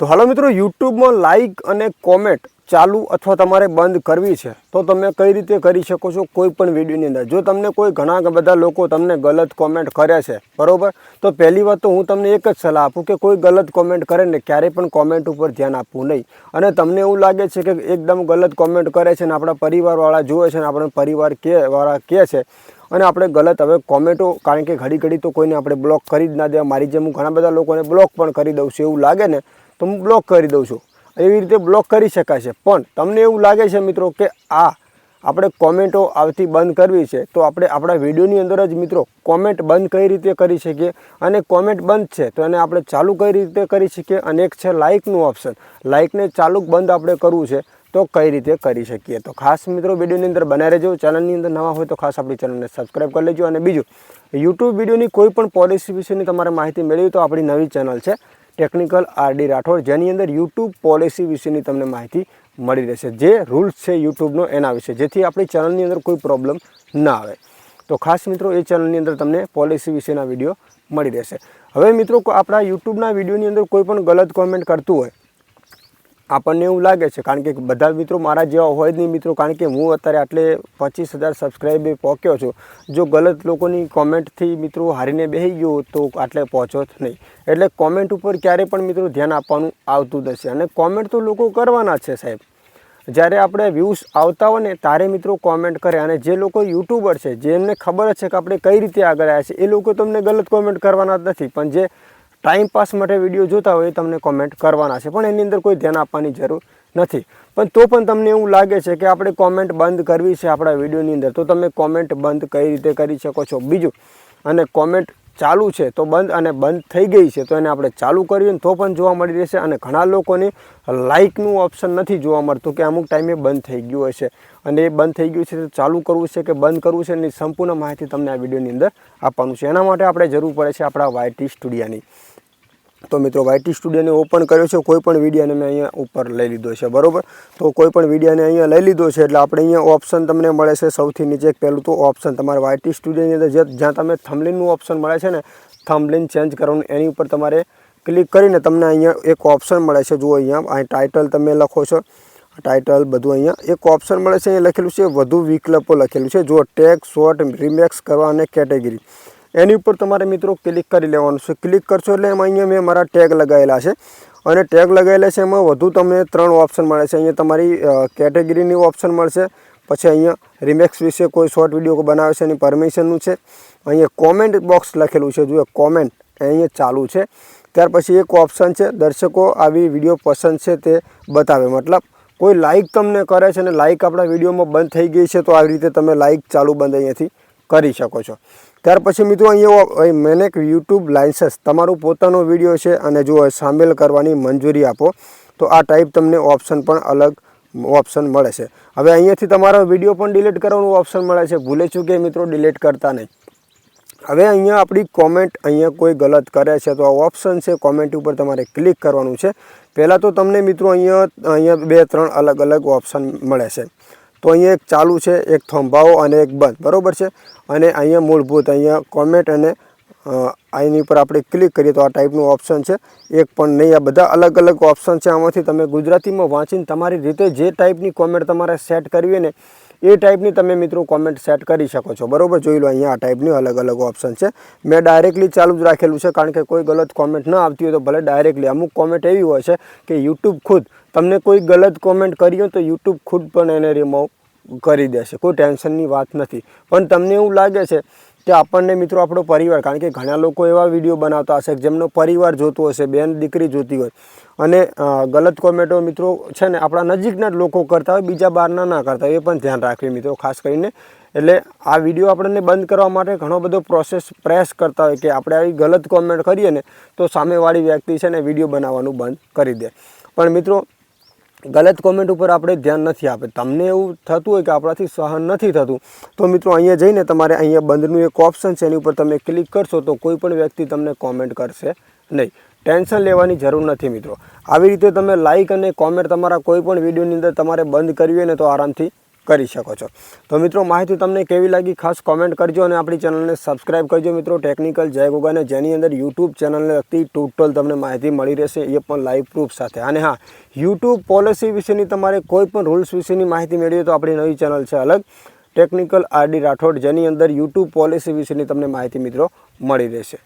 તો હાલો મિત્રો, યુટ્યુબમાં લાઇક અને કોમેન્ટ ચાલુ અથવા તમારે બંધ કરવી છે, તો તમે કઈ રીતે કરી શકો છો કોઈ પણ વિડીયોની અંદર? જો તમને કોઈ ઘણા બધા લોકો તમને ગલત કોમેન્ટ કરે છે, બરાબર? તો પહેલી વાત તો હું તમને એક જ સલાહ આપું કે કોઈ ગલત કોમેન્ટ કરે ને ક્યારેય પણ કોમેન્ટ ઉપર ધ્યાન આપવું નહીં. અને તમને એવું લાગે છે કે એકદમ ગલત કોમેન્ટ કરે છે ને આપણા પરિવારવાળા જુએ છે ને આપણે પરિવાર કે, વાળા કહે છે, અને આપણે ગલત હવે કોમેન્ટો કારણ કે ઘડી ઘડી તો કોઈને આપણે બ્લોક કરી જ ના દેવા. મારી જેમ હું ઘણા બધા લોકોને બ્લોક પણ કરી દઉં છું. એવું લાગે ને તો હું બ્લોક કરી દઉં છું. એવી રીતે બ્લોક કરી શકાય છે પણ તમને એવું લાગે છે મિત્રો કે આ આપણે કોમેન્ટો આવતી બંધ કરવી છે, તો આપણે આપણા વિડીયોની અંદર જ મિત્રો કોમેન્ટ બંધ કઈ રીતે કરી શકીએ? અને કોમેન્ટ બંધ છે, તો એને આપણે ચાલુ કઈ રીતે કરી શકીએ? અને એક છે લાઇકનું ઓપ્શન લાઇકને ચાલુ બંધ આપણે કરવું છે, તો કઈ રીતે કરી શકીએ? તો ખાસ મિત્રો વિડીયોની અંદર બનાવી રહેજો. ચેનલની અંદર નવા હોય તો ખાસ આપણી ચેનલને સબસ્ક્રાઈબ કરી લેજો. અને બીજું યુટ્યુબ વિડીયોની કોઈ પણ પોલિસી વિશેની તમારે માહિતી મેળવી તો આપણી નવી ચેનલ છે ટેકનિકલ આરડી રાઠોડ, જેની અંદર યુટ્યુબ પોલિસી વિશેની તમને માહિતી મળી રહેશે. જે રૂલ્સ છે યુટ્યુબનો એના વિશે, જેથી આપણી ચેનલની અંદર કોઈ પ્રોબ્લેમ ના આવે. તો ખાસ મિત્રો, એ ચેનલની અંદર તમને પોલિસી વિશેના વીડિયો મળી રહેશે. હવે મિત્રો આપણા યુટ્યુબના વિડીયોની અંદર કોઈ પણ ગલત કોમેન્ટ કરતું હોય આપણને એવું લાગે છે, કારણ કે બધા મિત્રો મારા જેવા હોય જ નહીં મિત્રો, કારણ કે હું અત્યારે આટલે પચીસ હજાર સબસ્ક્રાઈબે પહોંચ્યો છું. જો ગલત લોકોની કોમેન્ટથી મિત્રો હારીને બેસી ગયો તો આટલે પહોંચો જ નહીં. એટલે કોમેન્ટ ઉપર ક્યારેય પણ મિત્રો ધ્યાન આપવાનું આવતું જ અને કોમેન્ટ તો લોકો કરવાના છે સાહેબ. જ્યારે આપણે વ્યૂઝ આવતા હોય ને, ત્યારે મિત્રો કોમેન્ટ કરે. અને જે લોકો યુટ્યુબર છે, જેમને ખબર છે કે આપણે કઈ રીતે આગળ આવ્યા છે એ લોકો તમને ગલત કોમેન્ટ કરવાના જ નથી. પણ જે ટાઈમ પાસ માટે વીડિયો જોતા હોય તમને કોમેન્ટ કરવાના છે. પણ એની અંદર કોઈ ધ્યાન આપવાની જરૂર નથી. પણ તો પણ તમને એવું લાગે છે કે આપણે કોમેન્ટ બંધ કરવી છે આપણા વિડીયોની અંદર. તો તમે કોમેન્ટ બંધ કઈ રીતે કરી શકો છો? બીજું, અને કોમેન્ટ ચાલુ છે તો બંધ અને બંધ થઈ ગઈ છે તો એને આપણે ચાલુ કરીએ તો પણ જોવા મળી રહેશે. અને ઘણા લોકોને લાઇકનું ઓપ્શન નથી જોવા મળતું કે અમુક ટાઈમે બંધ થઈ ગયું હશે. અને એ બંધ થઈ ગયું છે તો ચાલુ કરવું છે કે બંધ કરવું છે એની સંપૂર્ણ માહિતી તમને આ વિડીયોની અંદર આપવાનું છે. એના માટે આપણે જરૂર પડે છે આપણા વાયટી સ્ટુડિયાની તો મિત્રો વાયટી સ્ટુડિયોને ઓપન કર્યો છે કોઈ પણ વિડીયોને મેં અહીંયા ઉપર લઈ લીધો છે, બરાબર? તો કોઈ પણ વિડીયોને અહીંયા લઈ લીધો છે, એટલે આપણે અહીંયા ઓપ્શન તમને મળે છે, સૌથી નીચે પહેલું તો ઓપ્શન તમારે વાયટી સ્ટુડિયોની અંદર જ્યાં તમે થમલિનનું ઓપ્શન મળે છે ને થમલિન ચેન્જ કરવાનું, એની ઉપર તમારે ક્લિક કરીને તમને અહીંયા એક ઓપ્શન મળે છે, જુઓ અહીંયા અહીં ટાઇટલ તમે લખો છો ટાઇટલ બધું અહીંયા, એક ઓપ્શન મળે છે, અહીંયા લખેલું છે, વધુ વિકલ્પો લખેલું છે, જુઓ ટેગ શોર્ટ રિમેક્સ કરવા અને કેટેગરી એની ઉપર તમારે મિત્રો ક્લિક કરી લેવાનું છે. ક્લિક કરશો એટલે એમાં અહીંયા મેં મારા ટેગ લગાવેલા છે. અને ટેગ લગાવેલા છે એમાં વધુ તમને ત્રણ ઓપ્શન મળે છે. અહીંયા તમારી કેટેગરીની ઓપ્શન મળશે. પછી અહીંયા રિમેક્સ વિશે કોઈ શોર્ટ વીડિયો બનાવે છે એની પરમિશનનું છે. અહીંયા કોમેન્ટ બોક્સ લખેલું છે. જુઓ, કોમેન્ટ અહીંયા ચાલુ છે. ત્યાર પછી એક ઓપ્શન છે, દર્શકો આવી વીડિયો પસંદ છે તે બતાવે. મતલબ કોઈ લાઇક તમને કરે છે અને લાઇક આપણા વિડીયોમાં બંધ થઈ ગઈ છે, તો આવી રીતે તમે લાઇક ચાલુ બંધ અહીંયાથી કરી શકો છો. ત્યાર પછી મિત્રો અહીંયા મેને એક યુટ્યુબ લાઇસન્સ તમારું પોતાનો વીડિયો છે અને જો સામેલ કરવાની મંજૂરી આપો. તો આ ટાઈપ તમને ઓપ્શન પણ અલગ ઓપ્શન મળે છે. હવે અહીંયાથી તમારો વીડિયો પણ ડિલીટ કરવાનું ઓપ્શન મળે છે. ભૂલે ચૂકે મિત્રો ડિલીટ કરતા નહીં. હવે અહીંયા આપણી કોમેન્ટ અહીંયા કોઈ ગલત કરે છે, તો આ ઓપ્શન છે કોમેન્ટ ઉપર તમારે ક્લિક કરવાનું છે. પહેલાં તો તમને મિત્રો અહીંયા અહીંયા બે, ત્રણ અલગ અલગ ઓપ્શન મળે છે. તો અહીંયા એક ચાલુ છે, એક થોંભાવો અને એક બંધ. બરાબર છે? અને અહીંયા મૂળભૂત અહીંયા કોમેન્ટ અને આની ઉપર આપણે ક્લિક કરીએ તો આ ટાઈપનું ઓપ્શન છે. એક પણ નહીં, આ બધા અલગ અલગ ઓપ્શન છે આમાંથી. તમે ગુજરાતીમાં વાંચીને તમારી રીતે જે ટાઈપની કોમેન્ટ તમારે સેટ કરવી ને એ ટાઈપની તમે મિત્રો કોમેન્ટ સેટ કરી શકો છો. બરોબર? જોઈ લો અહીંયા આ ટાઈપની અલગ અલગ ઓપ્શન છે. મેં ડાયરેક્ટલી ચાલુ જ રાખેલું છે, કારણ કે કોઈ ગલત કોમેન્ટ ન આવતી હોય તો ભલે ડાયરેક્ટલી અમુક કોમેન્ટ એવી હોય છે કે યુટ્યુબ ખુદ તમને કોઈ ગલત કોમેન્ટ કરી હોય તો યુટ્યુબ ખુદ પણ એને રિમૂવ કરી દેશે. કોઈ ટેન્શનની વાત નથી. પણ તમને એવું લાગે છે કે આપણને મિત્રો આપણો પરિવાર, કારણ કે ઘણા લોકો એવા વીડિયો બનાવતા હશે જેમનો પરિવાર જોતો હશે, બેન દીકરી જોતી હોય. અને ગલત કોમેન્ટો મિત્રો છે ને આપણા નજીકના જ લોકો કરતા હોય, બીજા બહારના ના કરતા હોય, એ પણ ધ્યાન રાખવી મિત્રો, ખાસ કરીને. એટલે આ વીડિયો આપણને બંધ કરવા માટે ઘણો બધો પ્રોસેસ પ્રેસ કરતા હોય કે આપણે આવી ગલત કોમેન્ટ કરીએ ને, તો સામેવાળી વ્યક્તિ છે ને વીડિયો બનાવવાનું બંધ કરી દે. પણ મિત્રો ગલત કોમેન્ટ ઉપર આપણે ધ્યાન નથી આપે. તમને એવું થતું હોય કે આપણાથી સહન નથી થતું, તો મિત્રો અહીંયા જઈને તમારે અહીંયા બંધનું એક ઓપ્શન છે, એની ઉપર તમે ક્લિક કરશો તો કોઈ પણ વ્યક્તિ તમને કોમેન્ટ કરશે નહીં. ટેન્શન લેવાની જરૂર નથી મિત્રો. આવી રીતે તમે લાઇક અને કોમેન્ટ તમારા કોઈ પણ વિડીયોની અંદર તમારે બંધ કરવી હોય ને તો આરામથી કરી શકો છો. તો મિત્રો, માહિતી તમને કેવી લાગી ખાસ કોમેન્ટ કરજો અને આપણી ચેનલને સબસ્ક્રાઇબ કરજો મિત્રો. ટેકનિકલ જય ગોગાને જેની અંદર યુટ્યુબ ચેનલને લગતી ટોટલ તમને માહિતી મળી રહેશે, એ પણ લાઈવ પ્રૂફ સાથે. અને હા યુટ્યુબ પોલિસી વિશેની તમારે કોઈ પણ રૂલ્સ વિશેની માહિતી મેળવી તો આપણી નવી ચેનલ છે અલગ. ટેકનિકલ આરડી રાઠોડ જેની અંદર યુટ્યુબ પોલિસી વિશેની તમને માહિતી મિત્રો મળી રહેશે.